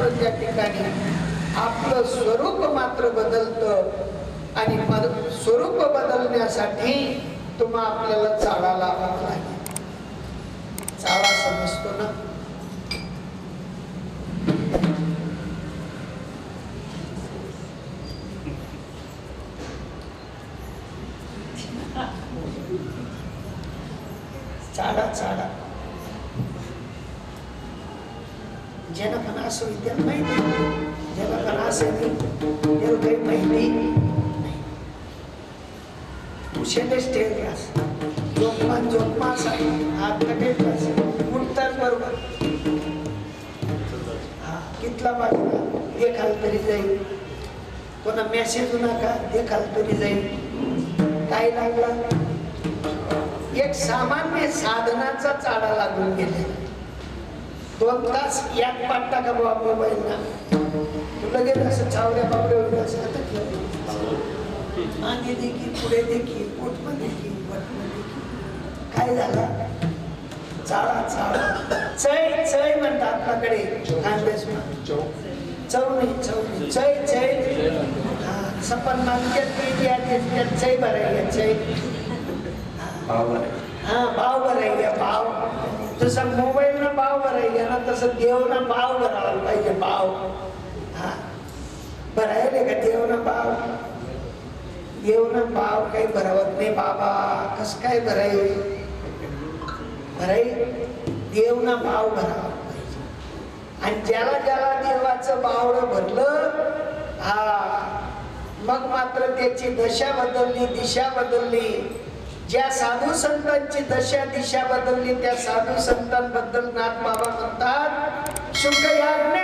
मात्र त्या ठिकाणी आपलं स्वरूप मात्र बदलतं आणि स्वरूप बदलण्यासाठी तुम्हा आपल्याला चाळा लावावा लागेल. चाळा समजतो ना? उशेलेच ठेव ग्लास जोपमा जोपमा असा हात कटे ग्लास उठताच बरोबर. हा कितला बाजूला देखाल तरी जाईल. कोणा मेसेज नका देखाल तरी जाईल. काय लागला? एक सामान्य साधनाचा चाडा लागून गेले. दोन तास यात पाठ टाका बाबा मोबाईल ना तू लगेच असं चावल्या बाबड्या असं आता मागे देखील पुढे देखील पोटमध्ये देखील काय झाला? चाळा चाळा. चय चय म्हणतात आपल्याकडे. चव नाही चव नाही चय चय सपन मागच्यात पेटी आहे त्यात चय भरायला चय हा. भाव भरायला भाव जसं मोबाईलनं भाव भरायला ना तसं देवना भाव भरायला पाहिजे भाव. हा. भरायले का देवना भाव? देवना भाव काही भरवत नाही बाबा. कस काय भराय भराई? देवना भाव भरावा आणि ज्याला ज्याला देवाचं बावड भरलं हा मग मात्र त्याची दशा बदलली दिशा बदलली. ज्या साधू संतांची दशा दिशा बदलली त्या साधू संतांबद्दल नाथ बाबा म्हणतात शुक याज्ञ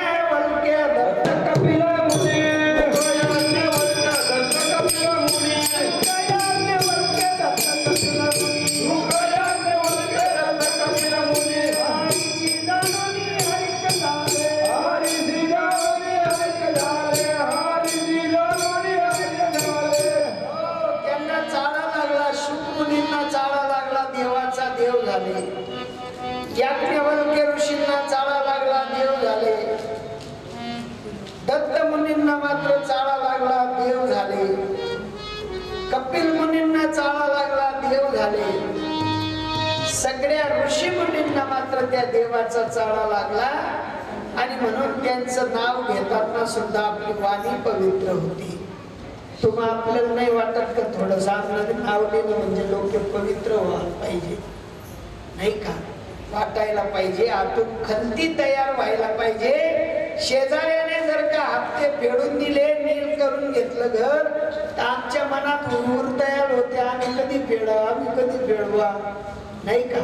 मात्र त्या देवाचा चाळा लागला. आणि म्हणून त्यांचं नाव घेताना सुद्धा आपली वाणी पवित्र होती. तुम्हा आपल्याला नाही वाटत का थोडस चांगलं नाव दिलं म्हणजे लोक पवित्र व्हायला पाहिजे? नाही का? वाटायला पाहिजे आतून खंती तयार व्हायला पाहिजे. शेजाऱ्याने जर का हप्ते फेडून दिले नील करून घेतलं घर तर आमच्या मनात हुरहुर तयार होते. आम्ही कधी फेडा आम्ही कधी फेडवा? नाही का?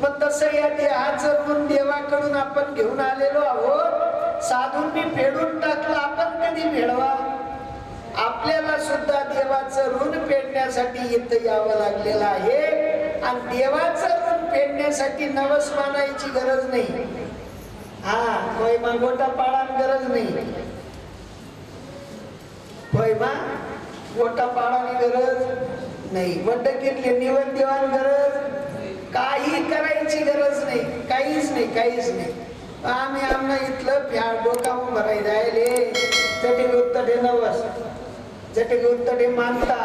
मग तसं या देहाचं ऋण देवाकडून आपण घेऊन आलेलो आहोत. साधूंनी फेडून टाकलं आपण कधी फेडवा? आपल्याला सुद्धा देवाचं ऋण फेडण्यासाठी इथं यावं लागलेलं आहे. आणि देवाचं ऋण फेडण्यासाठी नवस मानायची गरज नाही. हा कोयमा गोटा पाळा गरज नाही. कोयमा गोटा पाळानी गरज नाही. वड्डकीतले निवड देवान गरज. काही करायची गरज नाही काहीच नाही काहीच नाही. आम्ही आम्हाला इथलं फ्या डोका भराय जायले. चटे डे नवस चटे डे मानता.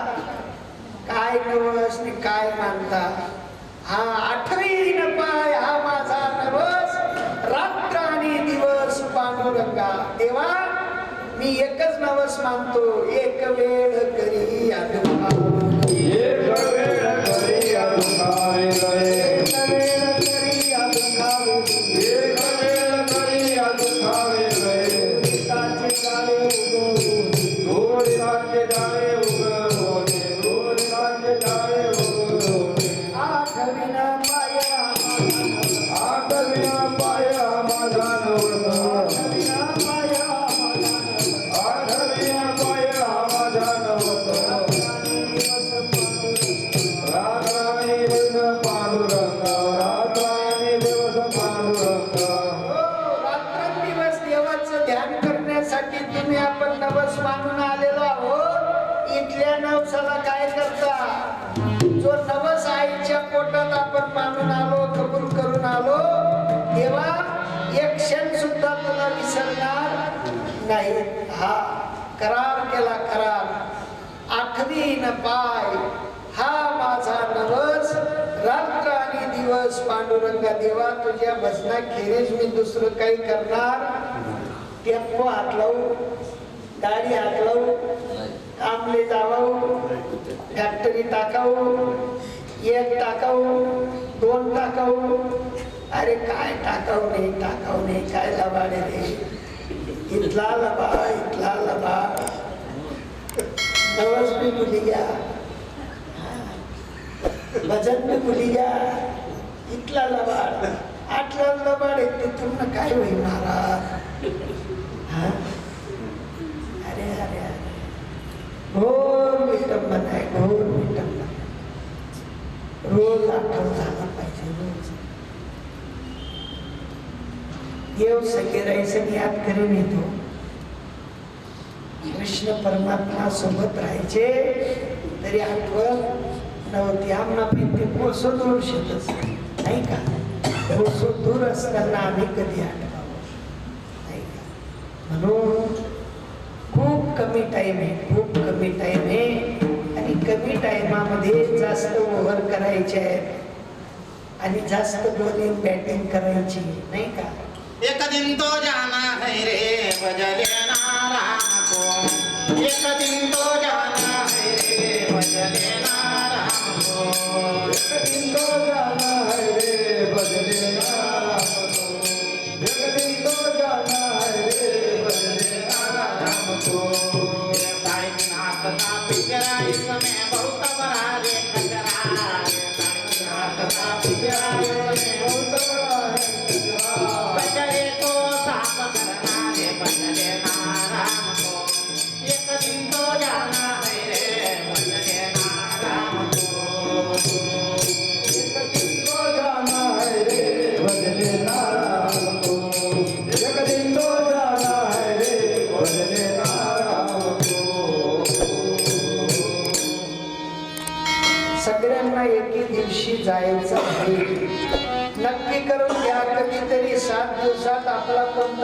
काय नवस नि काय मानता? हा आठवी न पाय हा माझा नवस. रात्र आणि दिवस पांडुरंगा. देवा मी एकच नवस मानतो. एक वेळ करी आदुभाव. एक वेळ करी सुद्धा तुला विसरणार नाही. हा करार केला करार. आठवी न पाय. हा माझा नवस. रात्र आणि दिवस पांडुरंगा देवा तुझ्या भजना खेरीज मी दुसरं काही करणार. टेम्पो हात लावू गाडी हात लावू आंबले जावाऊ फॅक्टरी टाकाऊ एक टाकाऊ दोन टाकाऊ अरे काय टाकाऊ नाही टाकाऊ नाही काय लबा रे? इथला लबा इथला लबा नवस भी भूली गया भजन भी भूली गया इथला लबाड आठला लबाड आहे तिथून काय होईल महाराज? अरे अरे अरे. घोर विटंबन आहे घोर विटंबन रोज आठवतात झाला पाहिजे रोज देव सगळे याद करून येतो. कृष्ण परमात्मा सोबत राहायचे तरी आठवण नव्हती. आम्हाला पण ते कोसो दूर शकत नाही का? कोसो दूर असताना आम्ही कधी आठवावं? नाही का? म्हणून खूप कमी टाइम आहे खूप कमी टाइम आहे. आणि कमी टायमामध्ये जास्त ओव्हर करायचे आहेत. आणि जास्त बॉलिंग बॅटिंग करायची. नाही का? एक दिन तो जाना है रे बजले राम को। एक दिन तो जाना है रे बजले राम को। एक दिन तो जाना है रे बजने राम को। एक दिन तो जाना है रे बजने राम को साई नाथ का पिंजरा इसमें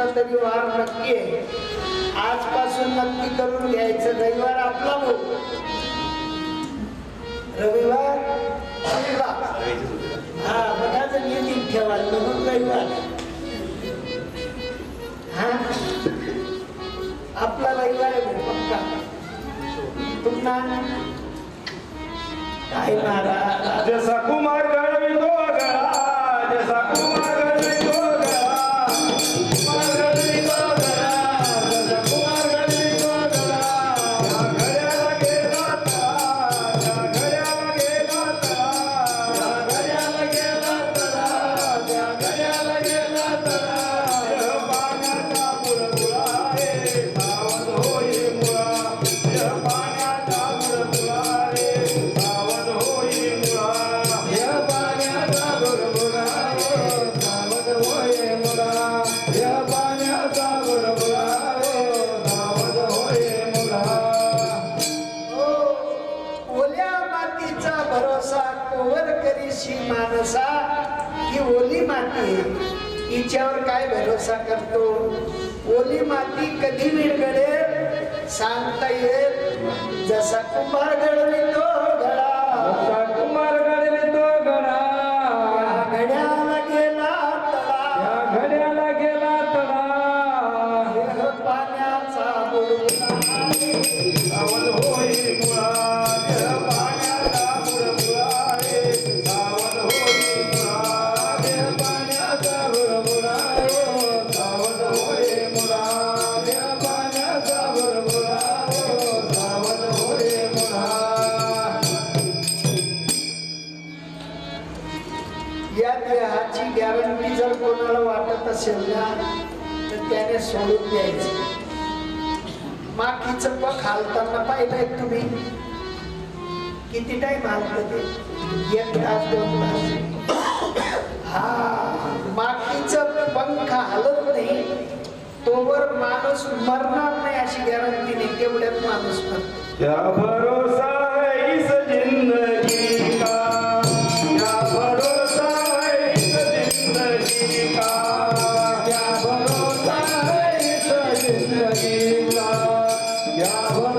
आपला तरी वार नक्की आहे. आजपासून नक्की करून घ्यायचं रविवार आपला हो रविवार हा बघा जर ठेवा म्हणून रविवार. हा? आपला रविवार आहे पक्का. तुम्हाला काय महाराज जसा कुमार ओली माती कधी विरघळेल सांगता येत जसा कुंभार घडवितो या देहाची गॅरंटी जर कोणाला वाटत असेल ना तर त्याने सोडून द्यायचं. माखीचं पग हालताना पाहिलंय तुम्ही. किती टाइम हालत ते? एक तास दोन तास. हा माखीचं पंख हालत नाही. तोवर माणूस मरणार नाही अशी गॅरंटी नाही. तेवढ्यात माणूस मरतो. क्या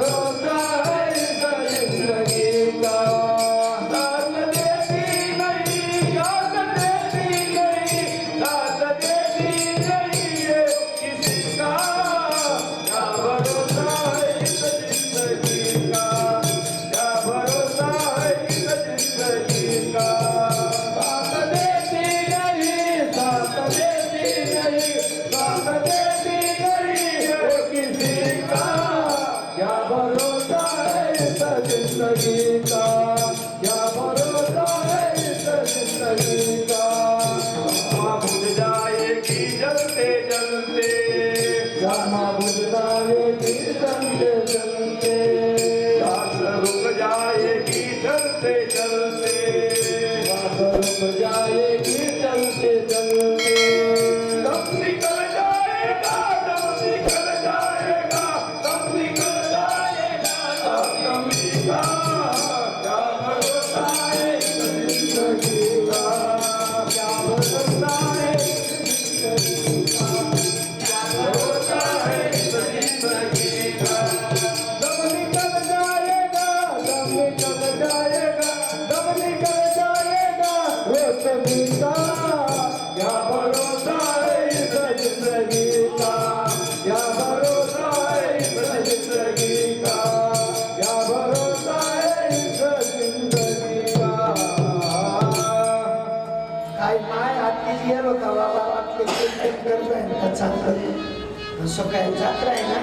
सांगतात असं काय जात्रा आहे ना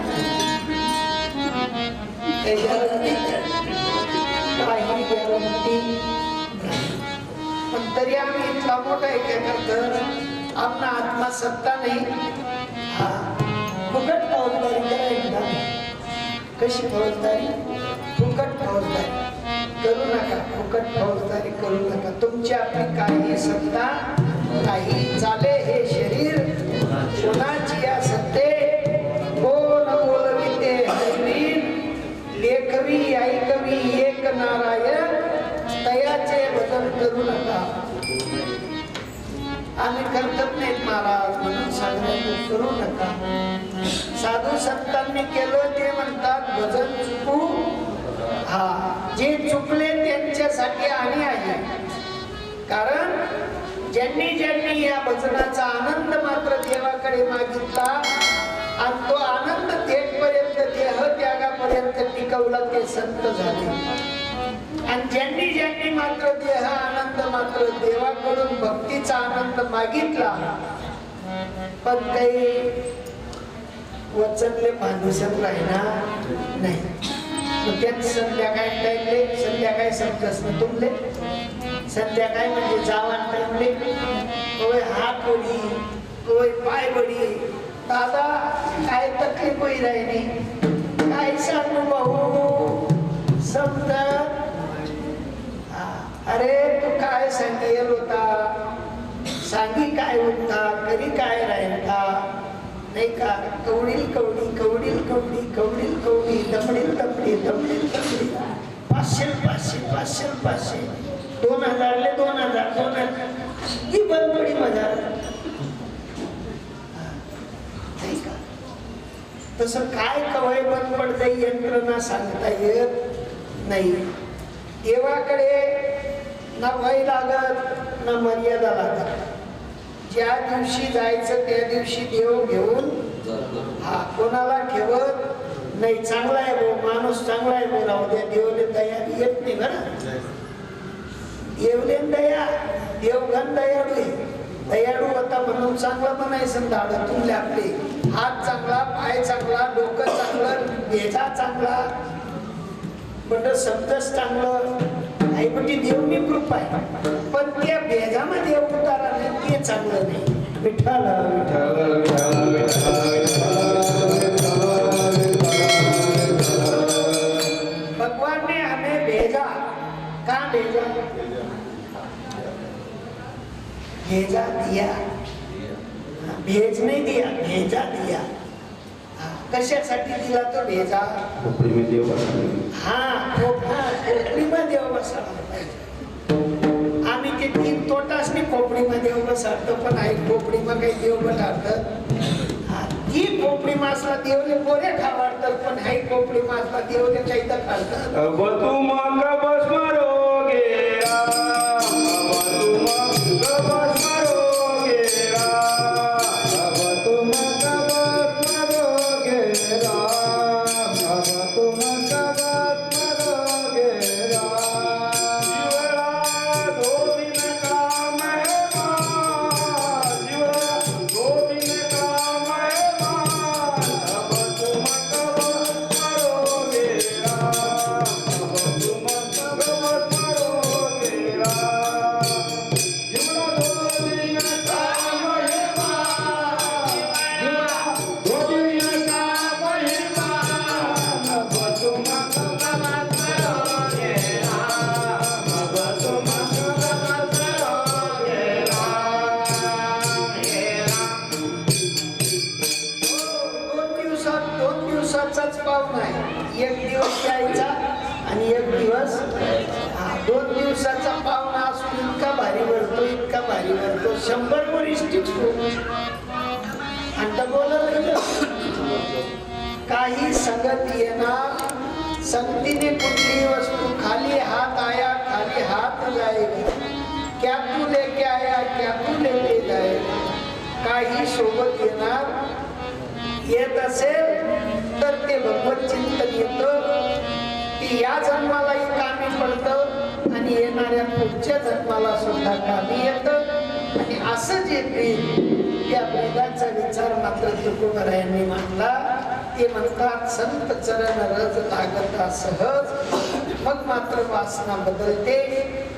काही पण तरी आम्ही इतका मोठा आहे काय करत आपला आत्मा सत्ता नाही हा फुकट फौजदारी. करायला कशी फौजदारी फुकट फौजदारी करू नका फुकट फौजदारी करू नका. तुमची आपली काही सत्ता काही चाले हे शरीर. कुणाची या सत्ते कोण बोलविते हरिण लेखवी ऐकवी एक नारायण तयाचे बदल करू नका. आम्ही करत नाहीत महाराज म्हणून सांगणं करू नका. साधू संतांनी केलं ते म्हणतात भजन चुकू. हा जे चुकले त्यांच्यासाठी आणि आहे. कारण ज्यांनी ज्यांनी या भजनाचा आनंद मात्र देवाकडे मागितला आणि तो आनंद थेटपर्यंत देह त्यागापर्यंत टिकवला ते संत झाले. आणि ज्यांनी ज्यांनी मात्र देह आनंद मात्र देवाकडून भक्तीचा आनंद मागितला पण काही वचनले भांडुसत राहिला नाही. त्यात संध्याकाळी टाइमले संध्याकाळी समजस ना तुमले. संध्याकाळी म्हणजे जावान टाइमले कोय हात वडी कोय पाय वडी दादा काय तकलीफ होई राहिली? काय सांगू भाऊ? समजा. अरे तू काय सांगेल होता? सांगी काय होता कधी काय राहिला नाही का? कवडील कवडी कवडील कवडी कवडील कवडी दमडील दमडी दमडील दमडी पाचशे पाचशे पाचशे पाचशे. दोन हजारले दोन हजार दोन हजार. ही बंद मजा नाही का? तसं काय कवय बंद पडतं यंत्रणा सांगता येत नाही. देवाकडे ना वय लागत ना मर्यादा लागत. ज्या दिवशी जायचं त्या दिवशी देव घेऊन हा कोणाला ठेवत नाही. चांगला आहे भाऊ माणूस चांगला आहे भाऊ. राहू द्या देवले दया येत नाही बरं. देवले दया देवघन दयाडू दयाडू होता म्हणून चांगला म्हणायचं धाड तुमले आपले. हात चांगला पाय चांगला डोकं चांगलं भेजा चांगला. पण शब्दच चांगलं. आईपटी देव मी कृपा आहे. पण त्या भेजामध्ये उतारा ते चांगलं नाही. विठ्ठल विठ्ठल विठ्ठल. विठ्ठल भगवान ने हमें भेजा. का भेजा? भेजा दिया. भेज नहीं दिया भेजा दिया. कशासाठी दिला तो भेजा? कोपरी देव हा कोप- हा, खोपडीमध्ये बसायला पाहिजे आम्ही ते तीन तोटासनी खोपडीमध्ये बसतो पण आई खोपडीમાં काही देव बटाडत हा ती खोपडी मासला देवले पोरे खावाडत दर्पण हाय कोपडी मारता देव त्याच्या इथं काढतात काही संगत येणार. संगतीने कुठली वस्तू खाली हात आया खाली हात जाएगा क्या तू लेके आया क्या तू लेके जाए काही सोबत येणार. येत असेल तर ते भगवत चिंतन येत. की या जन्मालाही कामी पडतं. आणि येणाऱ्या पुढच्या जन्माला सुद्धा कामी येतं. आणि असं जे प्रेम त्या प्रेमाचा विचार मात्र तुकोबरायांनी मांडला. ते म्हणतात संत चरण रज लागता सहज. मग मात्र वासना बदलते.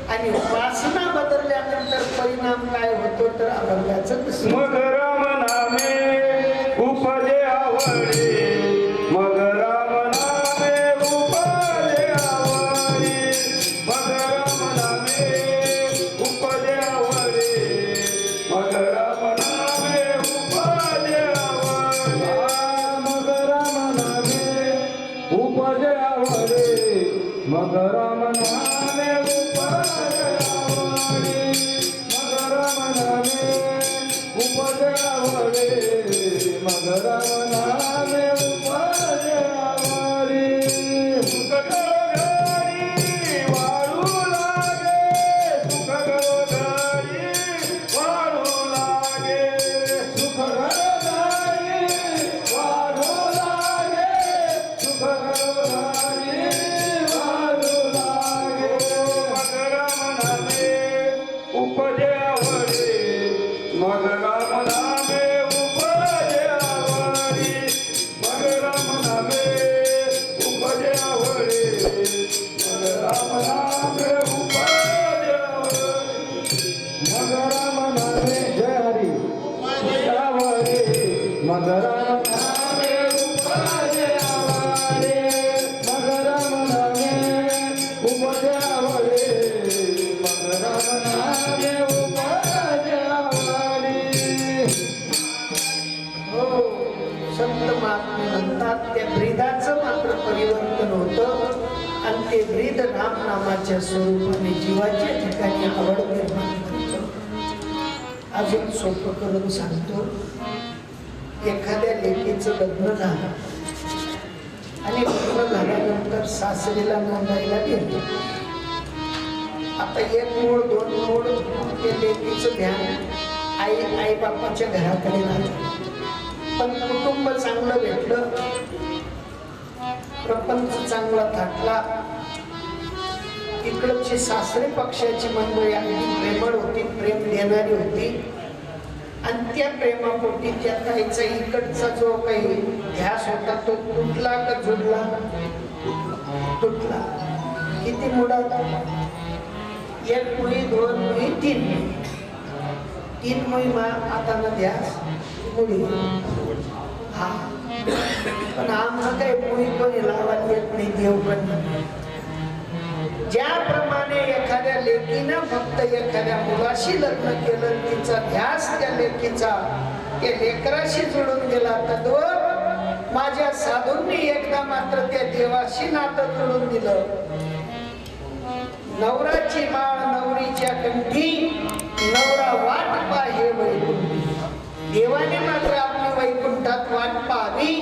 आणि वासना बदलल्यानंतर परिणाम काय होतो तर अभंगाचं मग राम नामे हो, ते ब्रीद राम नामाच्या स्वरूपाने जीवाच्या ठिकाणी आवड निर्माण करतो. अजून सोपं करून सांगतो. एखाद्या लेकीचं लग्न झालं. आणि लग्न झाल्यानंतर सासरीला नोंदायला गेलो. आता एक मूळ दोन मूळ ते लेकीचं ध्यान आई आई बापाच्या घराकडे राहतं. पण कुटुंब चांगलं भेटलं. प्रपंच चांगला थाटला. इकडची सासरे पक्षाची मंडळी अगदी प्रेमळ होती प्रेम देणारी होती. आणि त्या प्रेमापोटी त्या काहीचा इकडचा जो काही ध्यास होता तो तुटला का जुडला तुटला. किती मुडा एक मुळी दोन मुळी तीन तीन मुळी मा आता ना ध्यास मुळी. हा. पण आम्हाला काही मुळी कोणी लावायला येत नाही देव पण ज्याप्रमाणे एखाद्या लेकीनं फक्त एखाद्या मुलाशी लग्न केलं तिचा ध्यास त्या लेकीचा त्या लेकराशी जुळून गेला तद्वर माझ्या साधूंनी एकदा मात्र त्या देवाशी नातं जुळून दिलं. नवराची माळ नवरीच्या कंठी नवरा वाट पाहे वैकुंठी. देवाने मात्र आपली वैकुंठात वाट पाहावी.